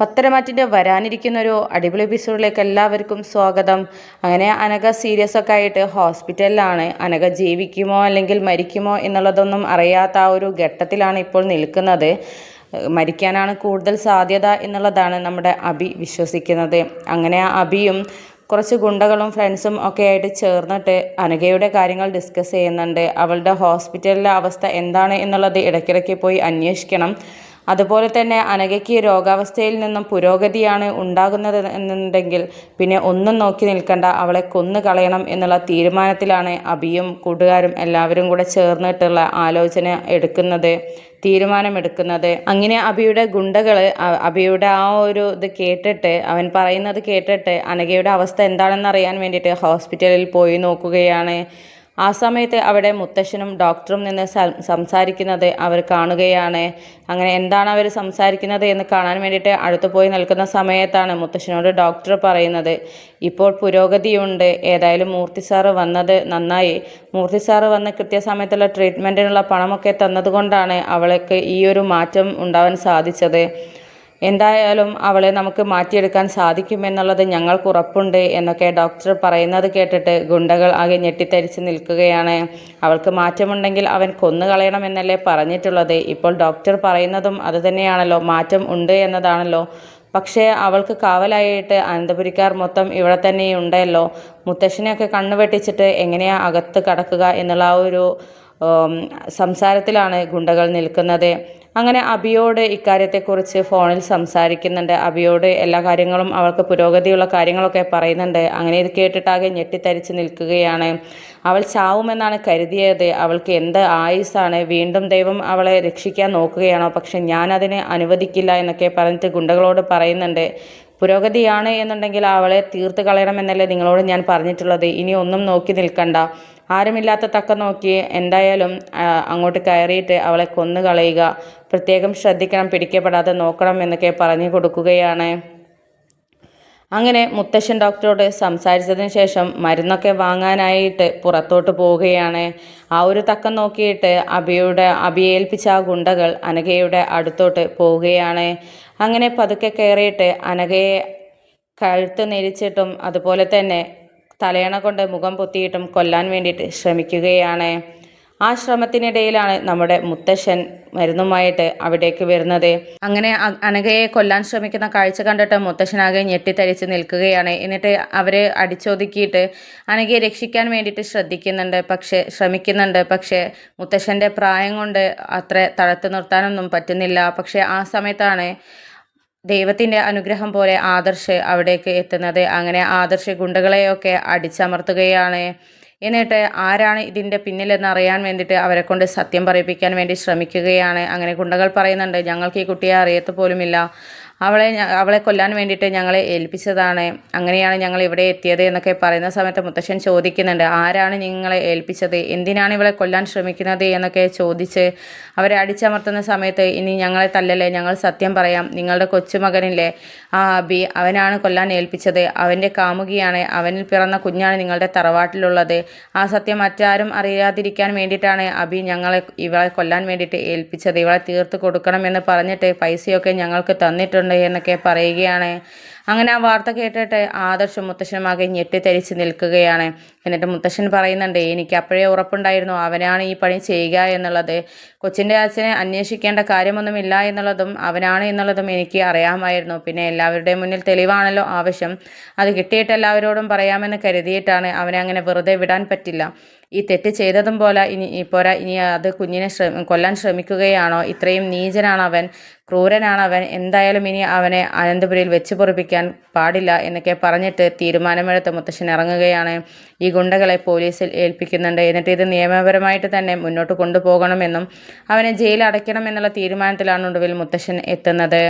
പത്തരമാറ്റിന്റെ വരാനിരിക്കുന്ന ഒരു അടിപൊളി എപ്പിസോഡിലേക്ക് എല്ലാവർക്കും സ്വാഗതം. അങ്ങനെ അനഘ സീരിയസ് ഒക്കെ ആയിട്ട് ഹോസ്പിറ്റലിലാണ്. അനഘ ജീവിക്കുമോ അല്ലെങ്കിൽ മരിക്കുമോ എന്നുള്ളതൊന്നും അറിയാത്ത ആ ഒരു ഘട്ടത്തിലാണ് ഇപ്പോൾ നിൽക്കുന്നത്. മരിക്കാനാണ് കൂടുതൽ സാധ്യത എന്നുള്ളതാണ് നമ്മുടെ അബി വിശ്വസിക്കുന്നത്. അങ്ങനെ അബിയും കുറച്ച് ഗുണ്ടകളും ഫ്രണ്ട്സും ഒക്കെ ആയിട്ട് ചേർന്നിട്ട് അനഘയുടെ കാര്യങ്ങൾ ഡിസ്കസ് ചെയ്യുന്നുണ്ട്. അവളുടെ ഹോസ്പിറ്റലിലെ അവസ്ഥ എന്താണ് എന്നുള്ളത് ഇടയ്ക്കിടയ്ക്ക് പോയി അന്വേഷിക്കണം. അതുപോലെ തന്നെ അനഘയ്ക്ക് രോഗാവസ്ഥയിൽ നിന്നും പുരോഗതിയാണ് ഉണ്ടാകുന്നത് എന്നുണ്ടെങ്കിൽ പിന്നെ ഒന്നും നോക്കി നിൽക്കണ്ട അവളെ കൊന്നു കളയണം എന്നുള്ള തീരുമാനത്തിലാണ് അബിയും കൂട്ടുകാരും എല്ലാവരും കൂടെ ചേർന്നിട്ടുള്ള ആലോചന എടുക്കുന്നത് തീരുമാനമെടുക്കുന്നത്. അങ്ങനെ അബിയുടെ ഗുണ്ടകൾ അബിയുടെ ആ ഒരു ഇത് കേട്ടിട്ട് അവൻ പറയുന്നത് കേട്ടിട്ട് അനഘയുടെ അവസ്ഥ എന്താണെന്ന് അറിയാൻ വേണ്ടിയിട്ട് ഹോസ്പിറ്റലിൽ പോയി നോക്കുകയാണ്. ആ സമയത്ത് അവിടെ മുത്തശ്ശനും ഡോക്ടറും നിന്ന് സംസാരിക്കുന്നത് അവർ കാണുകയാണ്. അങ്ങനെ എന്താണ് അവർ സംസാരിക്കുന്നത് എന്ന് കാണാൻ വേണ്ടിയിട്ട് അടുത്ത് പോയി നിൽക്കുന്ന സമയത്താണ് മുത്തശ്ശനോട് ഡോക്ടർ പറയുന്നത് ഇപ്പോൾ പുരോഗതിയുണ്ട്. ഏതായാലും മൂർത്തി സാറ് വന്നത് നന്നായി. മൂർത്തി സാറ് വന്ന് കൃത്യസമയത്തുള്ള ട്രീറ്റ്മെന്റിനുള്ള പണമൊക്കെ തന്നതുകൊണ്ടാണ് അവൾക്ക് ഈ ഒരു മാറ്റം ഉണ്ടാവാൻ സാധിച്ചത്. എന്തായാലും അവളെ നമുക്ക് മാറ്റിയെടുക്കാൻ സാധിക്കുമെന്നുള്ളത് ഞങ്ങൾക്ക് ഉറപ്പുണ്ട് എന്നൊക്കെ ഡോക്ടർ പറയുന്നത് കേട്ടിട്ട് ഗുണ്ടകൾ ആകെ ഞെട്ടിത്തരിച്ച് നിൽക്കുകയാണ്. അവൾക്ക് മാറ്റമുണ്ടെങ്കിൽ അവൻ കൊന്നുകളയണമെന്നല്ലേ പറഞ്ഞിട്ടുള്ളത്. ഇപ്പോൾ ഡോക്ടർ പറയുന്നതും അതുതന്നെയാണല്ലോ മാറ്റം ഉണ്ട് എന്നതാണല്ലോ. പക്ഷേ അവൾക്ക് കാവലായിട്ട് അനന്തപുരിക്കാർ മൊത്തം ഇവിടെ തന്നെ ഉണ്ടല്ലോ മുത്തശ്ശനെയൊക്കെ കണ്ണു വെട്ടിച്ചിട്ട് എങ്ങനെയാണ് അകത്ത് കടക്കുക എന്നുള്ള ആ ഒരു സംസാരത്തിലാണ് ഗുണ്ടകൾ നിൽക്കുന്നത്. അങ്ങനെ അബിയോട് ഇക്കാര്യത്തെക്കുറിച്ച് ഫോണിൽ സംസാരിക്കുന്നുണ്ട്. അബിയോട് എല്ലാ കാര്യങ്ങളും അവൾക്ക് പുരോഗതിയുള്ള കാര്യങ്ങളൊക്കെ പറയുന്നുണ്ട്. അങ്ങനെ ഇത് കേട്ടിട്ടാകെ ഞെട്ടിത്തരിച്ച് നിൽക്കുകയാണ്. അവൾ ചാവുമെന്നാണ് കരുതിയത്. അവൾക്ക് എന്ത് ആയുസാണ്? വീണ്ടും ദൈവം അവളെ രക്ഷിക്കാൻ നോക്കുകയാണോ? പക്ഷെ ഞാനതിനെ അനുവദിക്കില്ല എന്നൊക്കെ പറഞ്ഞിട്ട് ഗുണ്ടകളോട് പറയുന്നുണ്ട്. പുരോഗതിയാണ് എന്നുണ്ടെങ്കിൽ അവളെ തീർത്ത് കളയണമെന്നല്ലേ നിങ്ങളോട് ഞാൻ പറഞ്ഞിട്ടുള്ളത്? ഇനി ഒന്നും നോക്കി നിൽക്കണ്ട. ആരുമില്ലാത്ത തക്ക നോക്കി എന്തായാലും അങ്ങോട്ട് കയറിയിട്ട് അവളെ കൊന്നു കളയുക. പ്രത്യേകം ശ്രദ്ധിക്കണം പിടിക്കപ്പെടാതെ നോക്കണം എന്നൊക്കെ പറഞ്ഞു കൊടുക്കുകയാണ്. അങ്ങനെ മുത്തശ്ശൻ ഡോക്ടറോട് സംസാരിച്ചതിന് ശേഷം മരുന്നൊക്കെ വാങ്ങാനായിട്ട് പുറത്തോട്ട് പോവുകയാണ്. ആ ഒരു തക്കം നോക്കിയിട്ട് അബിയുടെ അബിയേൽപ്പിച്ച ആ ഗുണ്ടകൾ അനഘയുടെ അടുത്തോട്ട് പോവുകയാണ്. അങ്ങനെ പതുക്കെ കയറിയിട്ട് അനഘയെ കഴുത്ത് നെരിച്ചിട്ടും അതുപോലെ തന്നെ തലയണ കൊണ്ട് മുഖം പൊത്തിയിട്ടും കൊല്ലാൻ വേണ്ടിയിട്ട് ശ്രമിക്കുകയാണ്. ആ ശ്രമത്തിനിടയിലാണ് നമ്മുടെ മുത്തശ്ശൻ മരുന്നുമായിട്ട് അവിടേക്ക് വരുന്നത്. അങ്ങനെ അനഘയെ കൊല്ലാൻ ശ്രമിക്കുന്ന കാഴ്ച കണ്ടിട്ട് മുത്തശ്ശനാകെ ഞെട്ടിത്തരിച്ച് നിൽക്കുകയാണ്. എന്നിട്ട് അവരെ അടിച്ചൊതുക്കിയിട്ട് അനഘയെ രക്ഷിക്കാൻ വേണ്ടിയിട്ട് ശ്രദ്ധിക്കുന്നുണ്ട് പക്ഷേ ശ്രമിക്കുന്നുണ്ട്. പക്ഷേ മുത്തശ്ശന്റെ പ്രായം കൊണ്ട് അത്ര തളർത്ത് നിർത്താനൊന്നും പറ്റുന്നില്ല. പക്ഷേ ആ സമയത്താണ് ദൈവത്തിന്റെ അനുഗ്രഹം പോലെ ആദർശ് അവിടേക്ക് എത്തുന്നത്. അങ്ങനെ ആദർശ് ഗുണ്ടകളെയൊക്കെ അടിച്ചമർത്തുകയാണ്. എന്നിട്ട് ആരാണ് ഇതിന്റെ പിന്നിലെന്ന് അറിയാൻ വേണ്ടിയിട്ട് അവരെ കൊണ്ട് സത്യം പറയിപ്പിക്കാൻ വേണ്ടി ശ്രമിക്കുകയാണ്. അങ്ങനെ ഗുണ്ടകൾ പറയുന്നുണ്ട് ഞങ്ങൾക്ക് ഈ കുട്ടിയെ അറിയത്ത് പോലുമില്ല. അവളെ അവളെ കൊല്ലാൻ വേണ്ടിയിട്ട് ഞങ്ങളെ ഏൽപ്പിച്ചതാണ്. അങ്ങനെയാണ് ഞങ്ങൾ ഇവിടെ എത്തിയത് എന്നൊക്കെ പറയുന്ന സമയത്ത് മുത്തശ്ശൻ ചോദിക്കുന്നുണ്ട് ആരാണ് നിങ്ങളെ ഏൽപ്പിച്ചത്? എന്തിനാണ് ഇവളെ കൊല്ലാൻ ശ്രമിക്കുന്നത്? എന്നൊക്കെ ചോദിച്ച് അവരെ അടിച്ചമർത്തുന്ന സമയത്ത് ഇനി ഞങ്ങളെ തല്ലല്ലേ? ഞങ്ങൾ സത്യം പറയാം. നിങ്ങളുടെ കൊച്ചുമകനില്ലേ? ആ അബി അവനാണ് കൊല്ലാൻ ഏൽപ്പിച്ചത്. അവന്റെ കാമുകിയാണ്. അവനിൽ പിറന്ന കുഞ്ഞാണ് നിങ്ങളുടെ തറവാട്ടിലുള്ളത്. ആ സത്യം മറ്റാരും അറിയാതിരിക്കാൻ വേണ്ടിയിട്ടാണ് അബി ഞങ്ങളെ ഇവളെ കൊല്ലാൻ വേണ്ടിയിട്ട് ഏൽപ്പിച്ചത്. ഇവളെ തീർത്ത് കൊടുക്കണമെന്ന് പറഞ്ഞിട്ട് പൈസയൊക്കെ ഞങ്ങൾക്ക് തന്നിട്ടുണ്ട്. എന്നൊക്കെ പറയുകയാണ്. അങ്ങനെ ആ വാർത്ത കേട്ടിട്ട് ആദർശം മുത്തശ്ശനുമാകെ ഞെട്ടിത്തരിച്ച് നിൽക്കുകയാണ്. എന്നിട്ട് മുത്തശ്ശൻ പറയുന്നുണ്ട് എനിക്ക് അപ്പോഴേ ഉറപ്പുണ്ടായിരുന്നു. അവനാണ് ഈ പണി ചെയ്യുക എന്നുള്ളത്. കൊച്ചിന്റെ അച്ഛനെ അന്വേഷിക്കേണ്ട കാര്യമൊന്നുമില്ല എന്നുള്ളതും അവനാണ് എന്നുള്ളതും എനിക്ക് അറിയാമായിരുന്നു. പിന്നെ എല്ലാവരുടെയും മുന്നിൽ തെളിവാണല്ലോ ആവശ്യം. അത് കിട്ടിയിട്ട് എല്ലാവരോടും പറയാമെന്ന് കരുതിയിട്ടാണ് അവനെ അങ്ങനെ വെറുതെ വിടാൻ പറ്റില്ല. ഈ തെറ്റ് ചെയ്തതും പോലെ ഇനി പോരാ ഇനി അത് കുഞ്ഞിനെ ശ്രമി കൊല്ലാൻ ശ്രമിക്കുകയാണോ? ഇത്രയും നീചനാണ് അവൻ ക്രൂരനാണ് അവൻ എന്തായാലും ഇനി അവനെ അനന്തപുരിയിൽ വെച്ച് പൊറിപ്പിക്കാൻ പാടില്ല എന്നൊക്കെ പറഞ്ഞിട്ട് തീരുമാനമെടുത്ത് മുത്തശ്ശൻ ഇറങ്ങുകയാണ്. ഈ ഗുണ്ടകളെ പോലീസിൽ ഏൽപ്പിക്കുന്നുണ്ട്. എന്നിട്ട് ഇത് നിയമപരമായിട്ട് തന്നെ മുന്നോട്ട് കൊണ്ടുപോകണമെന്നും അവനെ ജയിലിൽ അടയ്ക്കണമെന്നുള്ള തീരുമാനത്തിലാണ് ഒടുവിൽ മുത്തശ്ശൻ എത്തുന്നത്.